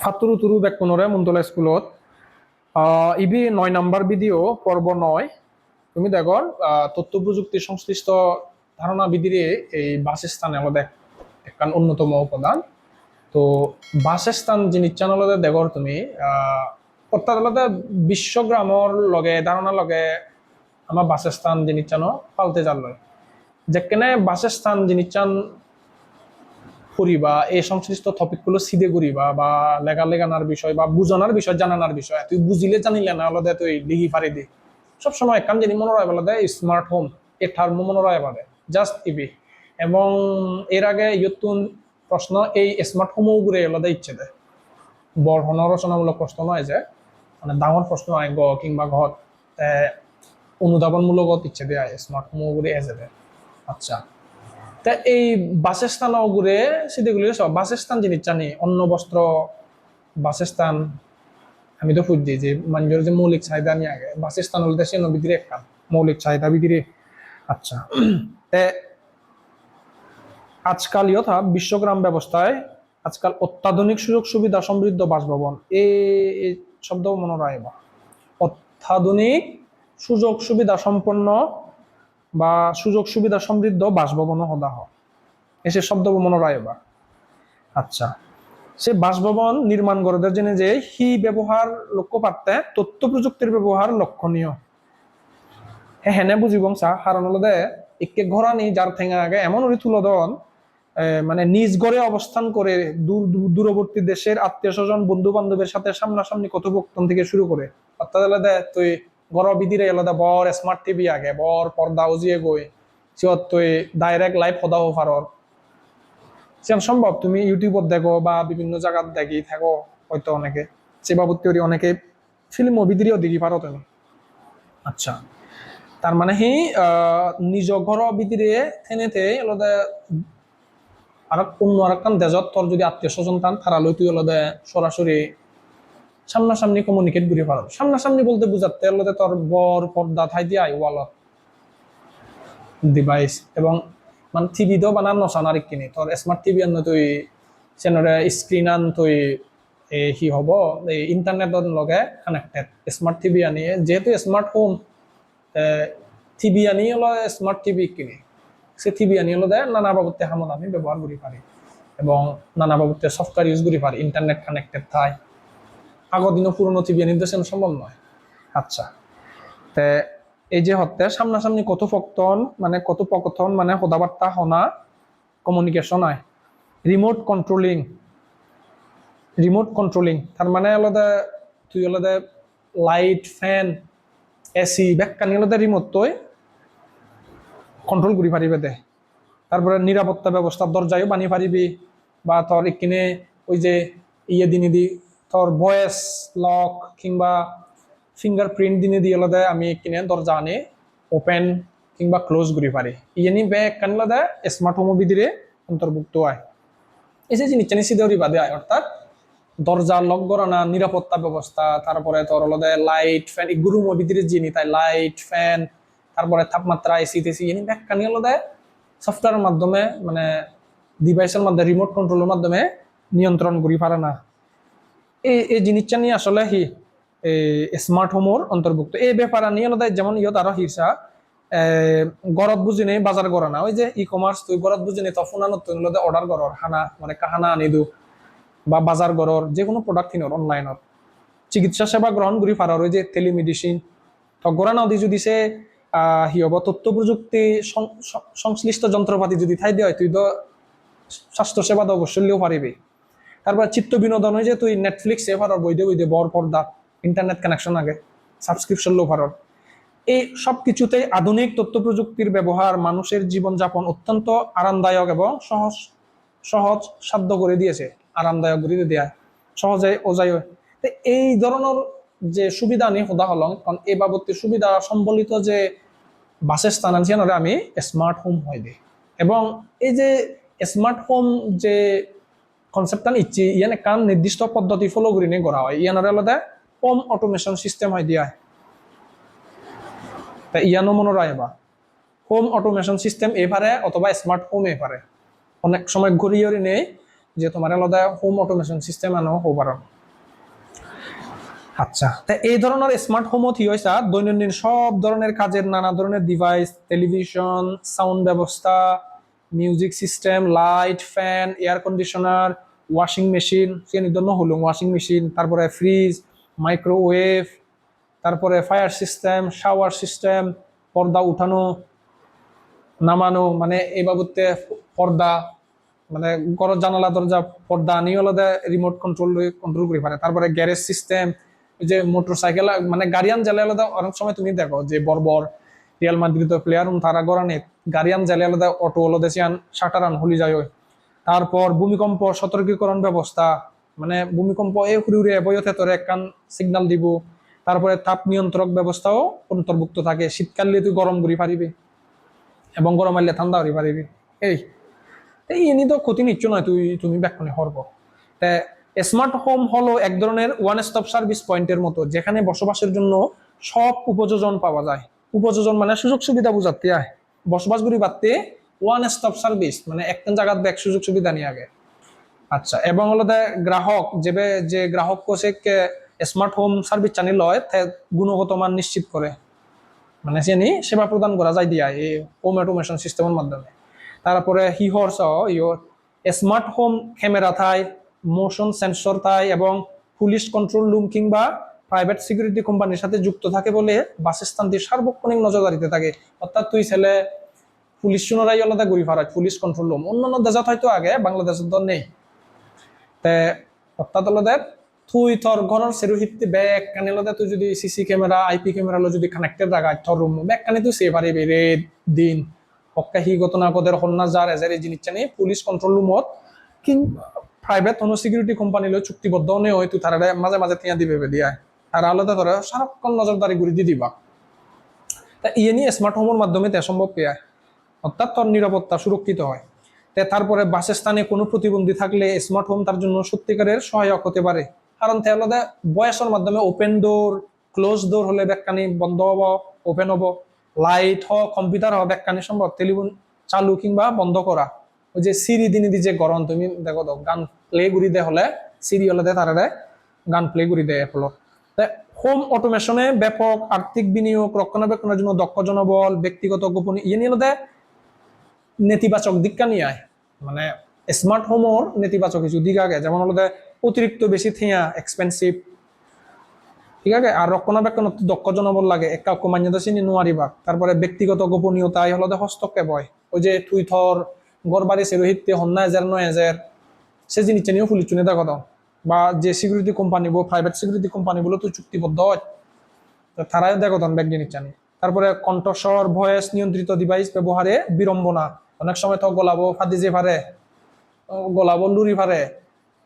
ফাতুরু তুরু bake বেকুনরে মুন্তলা স্কুলত। ইবি নয় number বিধিও পর্ব নয়। তুমি দেখো আহ, তথ্য প্রযুক্তি সংশ্লিষ্ট ধারণা বিধিরে এই বাসস্থানে আমাদের একখান অন্যতম উপাদান। তো বাসস্থান জিনিস চ্যানেলতে দেখো তুমি আহ, অর্থাৎ আলাদা বিশ্বগ্রামর লগে ধারণা লগে আমার বাসস্থান জিনিস চানো পালতে যার লয়। যেখানে বাসস্থান জিনিস চান করিবা এই সংশ্লিষ্ট টপিকগুলো সিধে করিবা বা বা লেখা লেখানোর বিষয় বা বুঝানোর বিষয়, জানানোর বিষয়। তুই বুঝিলে জানিলে না, আলাদা তুই লিখি পারি দি। সবসময় একখান জিনিস মনে রায় দেয় স্মার্ট হোম এ মনে রায় বাদে জাস্ট ইবি এবং এর আগে ইয়তুন প্রশ্ন, এই স্মার্ট হোমও ঘুরে আলাদা ইচ্ছে দেয়। বড় রচনামূলক প্রশ্ন নয় যে মানে ডাঙর প্রশ্ন আয় গ কিংবা ঘর অনুধাবনমূলক ইচ্ছে দেয় স্মার্ট হোমও ঘুরে এসে দেয়। আচ্ছা। তা এই বাসস্থান ঘুরে সেদিগুলি সব বাসস্থান জিনিস জানি অন্ন, বস্ত্র, বাসস্থান, আমি তো খুঁজছি যে মানুষের যে মৌলিক চাহিদা নিয়ে আগে, বাসস্থান হলে সে নবীদের একটা মৌলিক চাহিদা বিধিরে আচ্ছা আজকাল ইয়থা বিশ্বগ্রাম ব্যবস্থায় আজকাল অত্যাধুনিক সুযোগ সুবিধা সমৃদ্ধ বাসভবন এই শব্দ মনে রাখবা অত্যাধুনিক সুযোগ সুবিধা সম্পন্ন বা সুযোগ সুবিধা সমৃদ্ধ বাসভবনও হদা হয় এসে শব্দ মনে রাখবা আচ্ছা সে বাসভবন নির্মাণ করদের জন্য যে হি ব্যবহার লক্ষ্য পারতে তথ্য প্রযুক্তির ব্যবহার লক্ষণীয়। হেনে বুঝিবং কারণ হলো দে, একে ঘরানি যার ঠেঙা আগে এমন তুলদন মানে নিজ ঘরে অবস্থান করে দূর, দূর- দূরবর্তী দেশের আত্মীয় স্বজন বন্ধু বান্ধবের সাথে সামনাসামনি কথোপকথন থেকে শুরু করে। অর্থাৎ তুই ঘর বিধিরে এলাদা বর স্মার্ট টিভি আগে বর পর্দা উজিয়ে গই সিয়ত তুই ডাইরেক্ট লাইভ সদাও পারর সেরকম সম্ভব তুমি ইউটিউবত দেখো বা বিভিন্ন জায়গাত দেখি থাকো হয়তো অনেকে। সে বাবদ theory অনেকে ফিল্ম বিধিরেও দেখি পারো তুমি। আচ্ছা। তার মানে আহ, নিজ ঘর ভিতরে থেনেতে আলাদা আর অন্য আর একখান দেজত তোর যদি আত্মীয় স্বজন টান তারালৈ তুই আলাদা সরাসরি সামনাসামনি কমিউনিকেট করি পারো সামনাসামনি বলতে বুঝাতে আলাদা তোর বর, পর্দা ঠাই দিয়ে আই ওয়ালত ডিভাইস এবং মানে টিভি তো বানান নচান আর কিনি তোর স্মার্ট টিভি আন তুই, চেনরে স্ক্রিন আন তুই সি হ'ব? এই ইণ্টাৰনেটৰ লগে কানেক্টেড স্মাৰ্ট টিভি আনি, যেহেতু স্মাৰ্ট হোম টিভি আনি হলো স্মার্ট টিভি কিনে সে টিভি আনি হলো দেয় নানা বাবুতে হামত আমি ব্যবহার করি পারি। এবং নানা বাবুতে সফটওয়্যার ইউজ করি পারি ইন্টারনেট কানেক্টেড থাই। আগৰ দিনও পুরনো টিভি আনি দেশেন সম্ভব নয়। আচ্ছা। তে এই যে হতে সামনাসামনি কথোপকথন মানে কথোপকথন মানে সদাবার্তা শনা কমিউনিকেশন হয় রিমোট কন্ট্রোলিং রিমোট কন্ট্রোলিং তার মানে আলাদা, তুই আলাদা লাইট ফ্যান এসি ব্যাগকানি আলাদা রিমোট তৈ কন্ট্রোল করি পারিবে দে। তারপরে নিরাপত্তা ব্যবস্থা, দরজায়ও বানি পারিবি। বা তোর এখানে ওই যে ইয়ে দিনে দি তোর ভয়েস লক কিংবা ফিঙ্গারপ্রিন্ট দিনে দিয়ে আলাদা আমি কিনে দরজা আনে ওপেন কিংবা ক্লোজ করি পারি। ইয়ে ব্যাগ কান আলাদা স্মার্ট হোম বিধিরে অন্তর্ভুক্ত হয় যে জিনিস জানি সিধে বাদে আয়, অর্থাৎ দরজা লক করানা নিরাপত্তা ব্যবস্থা, তারপরে তোর আলাদা লাইট ফ্যান এগুলো ভিতরে যিনি তাই লাইট ফ্যান তারপরে তাপমাত্রা এসি তেসি এনে ব্যাখ্যা নিয়ে আলাদা সফটওয়্যারের মাধ্যমে মানে ডিভাইসের মাধ্যমে রিমোট কন্ট্রোলের মাধ্যমে নিয়ন্ত্রণ করি পারে না। এই এই জিনিসটা নিয়ে আসলে হি স্মার্ট হোমর অন্তর্ভুক্ত এই ব্যাপার নিয়ে আলাদা যেমন ইয়ত আরও হিরসা গরত বুঝি নেই বাজার করা না। ওই যে ই কমার্স তুই গরত বুঝি নেই তখন আনো তুই অর্ডার করর হানা মানে কাহানা আনি দু বা বাজার গড়র যে কোনো প্রোডাক্ট কিনর অনলাইনত চিকিৎসা সেবা গ্রহণ করি পারার ওই যে টেলিমেডিসিন তো গোড়া নদী যদি সে আহ, হব তথ্য প্রযুক্তি সংশ্লিষ্ট যন্ত্রপাতি যদি ঠাই দিয়ে হয় তুই তো স্বাস্থ্য সেবা তো অবশ্যই পারিবি তারপর চিত্ত বিনোদন হয় যে তুই নেটফ্লিক্স এ পারর বই দে বই দে বর পর্দা ইন্টারনেট কানেকশন আগে সাবস্ক্রিপশন লো পারর এই সব কিছুতেই আধুনিক তথ্য প্রযুক্তির ব্যবহার মানুষের জীবনযাপন অত্যন্ত আরামদায়ক এবং সহজ সহজ সাধ্য করে দিয়েছে, আরামদায়ক করে দেয়া, সহজে ওজাই হয়। তো এই ধরনের যে সুবিধা নিয়ে সদা হলং কারণ এই বাবদে সুবিধা সম্বলিত যে বাসের স্থান আছে আমি স্মার্ট হোম হয় দে এবং এই যে স্মার্ট হোম যে কনসেপ্টটা নিচ্ছি ইয়ানে কান নির্দিষ্ট পদ্ধতি ফলো করে নিয়ে করা হয়। ইয়ানের আলাদা হোম অটোমেশন সিস্টেম হয় দিয়া তা ইয়ানো মনে রায় বা হোম অটোমেশন সিস্টেম এ পারে অথবা স্মার্ট হোম এ পারে অনেক সময় ঘুরিয়ে নেই, যে তোমার আলাদা হোম অটোমেশন সিস্টেম আনো, হব পারো আচ্ছা তা এই ধরনের স্মার্ট হোমত কি হয়েছে দৈনন্দিন সব ধরনের কাজের নানা ধরনের ডিভাইস টেলিভিশন সাউন্ড ব্যবস্থা music system, light, fan, air conditioner, washing machine, সে জন্য হলো ওয়াশিং মেশিন, তারপরে ফ্রিজ, মাইক্রোওয়েভ, তারপরে ফায়ার সিস্টেম, শাওয়ার সিস্টেম, পর্দা উঠানো, নামানো মানে এই বাবদতে পর্দা মানে ঘর জানালা, দরজা, পর্দা আনি আলাদা রিমোট কন্ট্রোল কন্ট্রোল করে পারে। তারপরে গ্যারেজ সিস্টেম যে মোটর সাইকেল মানে গাড়িয়ান জালে আলাদা অনেক সময় তুমি দেখো যে বর্বর রিয়াল মাদ্রিদ প্লেয়ার তারা গড়ানে গাড়িয়ান জালে আলাদা অটো শাটার আন হলি যায় তারপর ভূমিকম্প, সতর্কীকরণ ব্যবস্থা মানে ভূমিকম্প এ ঘুরে উড়ে বইতে তোর একখান সিগনাল দিব। তারপরে তাপ নিয়ন্ত্রক ব্যবস্থাও অন্তর্ভুক্ত থাকে। শীতকালে তুই গরম করি পারিবি এবং গরম আইলে ঠান্ডা করি পারিবি। এই এই এনি তো ক্ষতি নিচ্ছ নয় তুই, তুমি ব্যাখ্যানে হরব স্মার্ট হোম হলো এক ধরনের ওয়ান স্টপ সার্ভিস পয়েন্টের মতো, যেখানে বসবাসের জন্য সব উপযোজন পাওয়া যায়। উপযোজন মানে সুযোগ সুবিধা বুঝাতে বসবাস করি বাড়তে ওয়ান স্টপ সার্ভিস মানে একটা জায়গার ব্যাগ সুযোগ সুবিধা নিয়ে আগে। আচ্ছা এবং হলো গ্রাহক যে যে গ্রাহক কোষে স্মার্ট হোম সার্ভিস চানি লয় গুণগত মান নিশ্চিত করে। মানে সে সেবা প্রদান করা যায় দিয়া এই হোম অটোমেশন সিস্টেমের মাধ্যমে। তারপরে হিহর সহ ইয়র স্মার্ট হোম ক্যামেরা থাই মোশন সেন্সর থাই, এবং পুলিশ কন্ট্রোল রুম কিংবা প্রাইভেট সিকিউরিটি কোম্পানির সাথে যুক্ত থাকে বলে বাসস্থানটি সার্বক্ষণিক নজরদারিতে থাকে। অর্থাৎ তুই ছেলে, পুলিশ শুনরাই আলাদা ঘুরি ফারাজ পুলিশ কন্ট্রোল রুম অন্যান্য দেশত হয়তো আগে বাংলাদেশের তো নেই। তে অর্থাৎ আলাদা, তুই তোর ঘরের সেরুহিতে ব্যাগ কানে আলাদা, তুই যদি সিসি ক্যামেরা আইপি ক্যামেরা যদি কানেক্টেড রাখা তোর রুম ব্যাগ কানে তুই সে পারিবি রে দিন। পক্কা সি ঘটনা কদের হন্না যার এজারে জিনিস জানি পুলিশ কন্ট্রোল রুমত কিংবা প্রাইভেট কোনো সিকিউরিটি কোম্পানি লৈ চুক্তিবদ্ধ নে হয় তুই তারা মাঝে মাঝে তিয়া দিবে দিয়া তারা আলাদা ধরে সারাক্ষণ নজরদারি করে দি দিবা। তা ইয়ে নিয়ে স্মার্ট হোমের মাধ্যমে তে সম্ভব পেয়ে অর্থাৎ তোর নিরাপত্তা সুরক্ষিত হয়। তে তারপরে বাসস্থানে কোনো প্রতিবন্ধী থাকলে স্মার্ট হোম তার জন্য সত্যিকারের সহায়ক হতে পারে। কারণ তে আলাদা বয়সের মাধ্যমে ওপেন ডোর ক্লোজ ডোর হলে ব্যাখ্যানি বন্ধ হব ওপেন হব। লাইট হোক কম্পিউটার হোক ব্যাখ্যানি সম্ভব। টেলিফোন চালু কিংবা বন্ধ করা। ওই যে সিরি দিনে দি যে গরম তুমি দেখো গান প্লে করি দে হলে সিরি হলে দে তারা গান প্লে করি দেয় ফলত হোম অটোমেশনে ব্যাপক আর্থিক বিনিয়োগ, রক্ষণাবেক্ষণের জন্য দক্ষ জনবল, ব্যক্তিগত গোপনীয় ইয়ে নিয়ে নেতিবাচক দিকটা নিয়ে আয়। মানে স্মার্ট হোমর নেতিবাচক কিছু দিক আগে, যেমন হলো অতিরিক্ত বেশি থিয়া এক্সপেন্সিভ ঠিক আছে আর রক্ষণাবেক্ষণ দক্ষ জনবল লাগে, একা কমান্যতা চিনি নোৱাৰিবা। তারপরে ব্যক্তিগত গোপনীয়তা এই হলদে হস্তক্ষেপ হয়। ওই যে তুই থর গড় বাড়ি সেরোহিতে হন্না এজার নয় এজার সে জিনিস নিয়েও পুলিশ চুনে দেখো বা যে সিকিউরিটি কোম্পানি বো প্রাইভেট সিকিউরিটি কোম্পানিগুলো তো চুক্তিবদ্ধ হয়। তারাই দেখো তখন ব্যাগ জিনিস জানি তারপরে কণ্ঠস্বর ভয়েস নিয়ন্ত্রিত ডিভাইস ব্যবহারে বিড়ম্বনা। অনেক সময় তো গোলাবো, ফাদি যে পারে গোলাবো, লুরি পারে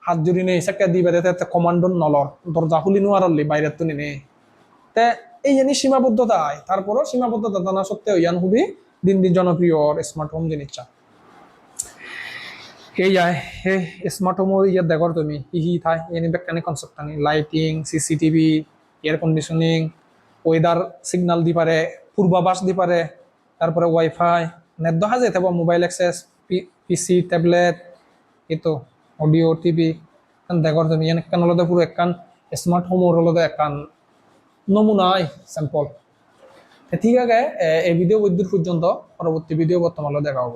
হাত জুড়ি নেই সেকে দিবে তে কমান্ডন নলর। দরজা খুলি নোয়ারলি বাইরে তো নে তে এই জানি সীমাবদ্ধতা আয় তারপরও সীমাবদ্ধতা জানা সত্ত্বেও ইয়ান খুবই দিন দিন জনপ্রিয় স্মার্ট হোম যায় সেই স্মার্ট হোমৰ ইয়াত দেখৰ তুমি ইহি ঠাই এনে বেকানি কনচেপ্ট আনি লাইটিং চি চি TV air conditioning weather signal দি পারে পূর্বাভাস দি পারে তারপরে ওয়াইফাই নেট দেখা যায় তারপর মোবাইল এক্সেস পিসি ট্যাবলেট এইটো অডিও টিভি দেখৰ তুমি এনে একখান হলদে পুরো একখান স্মার্ট হোমৰ হলদে একখান নমুনাই স্যাম্পল ঠিক আছে এই ভিডিও বৈদ্যুৎ পর্যন্ত, পরবর্তী ভিডিও বর্তমানে দেখা হব।